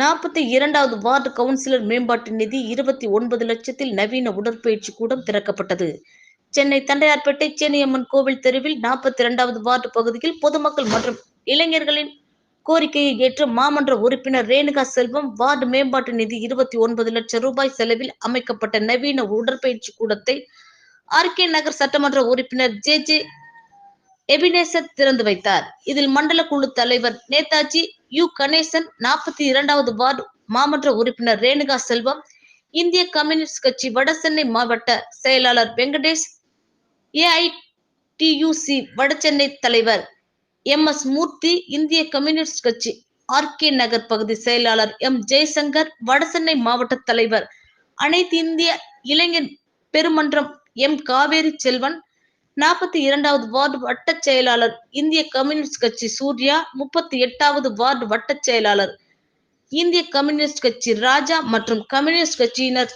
நாற்பத்தி இரண்டாவது ward councillor மேம்பாட்டு நிதி இருபத்தி ஒன்பது லட்சத்தில் நவீன உடற்பயிற்சி கூடம் திறக்கப்பட்டது. சென்னை தண்டையார்பேட்டை சேனியம்மன் கோவில் தெருவில் நாற்பத்தி இரண்டாவது வார்டு பகுதியில் பொதுமக்கள் மற்றும் இளைஞர்களின் கோரிக்கையை ஏற்று மாமன்ற உறுப்பினர் ரேணுகா செல்வம் வார்டு மேம்பாட்டு நிதி இருபத்தி ஒன்பது லட்சம் ரூபாய் செலவில் அமைக்கப்பட்ட நவீன உடற்பயிற்சி கூடத்தை ஆர்கே நகர் சட்டமன்ற உறுப்பினர் ஜே ஜே எபினேசர் திறந்து வைத்தார். இதில் மண்டல குழு தலைவர் நேதாஜி யு. கணேசன் நாற்பத்தி இரண்டாவது வார்டு மாமன்ற உறுப்பினர் ரேணுகா செல்வம் இந்திய கம்யூனிஸ்ட் கட்சி வடசென்னை மாவட்ட செயலாளர் வெங்கடேஷ் ஏஐடியூசி வடசென்னை தலைவர் எம். எஸ். மூர்த்தி இந்திய கம்யூனிஸ்ட் கட்சி ஆர்கே நகர் பகுதி செயலாளர் எம். ஜெய்சங்கர் வடசென்னை மாவட்ட தலைவர் அனைத்து இந்திய இளைஞர் பெருமன்றம் எம். காவேரி செல்வன் நாற்பத்தி இரண்டாவது வார்டு வட்டச் செயலாளர் இந்திய கம்யூனிஸ்ட் கட்சி சூர்யா முப்பத்தி எட்டாவது வார்டு வட்டச் செயலாளர் இந்திய கம்யூனிஸ்ட் கட்சி ராஜா மற்றும் கம்யூனிஸ்ட் கட்சியினர்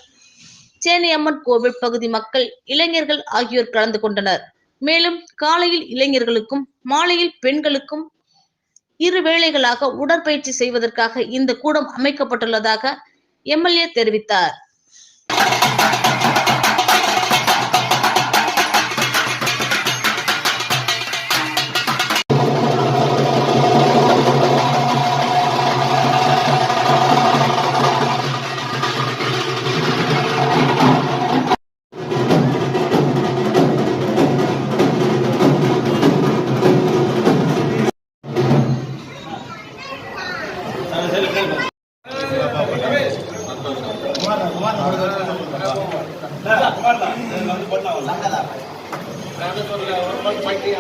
சேனையம்மன் கோவில் பகுதி மக்கள் இளைஞர்கள் ஆகியோர் கலந்து கொண்டனர். மேலும் காலையில் இளைஞர்களுக்கும் மாலையில் பெண்களுக்கும் இரு வேளைகளாக உடற்பயிற்சி செய்வதற்காக இந்த கூடம் அமைக்கப்பட்டுள்ளதாக எம்எல்ஏ தெரிவித்தார். పట్టి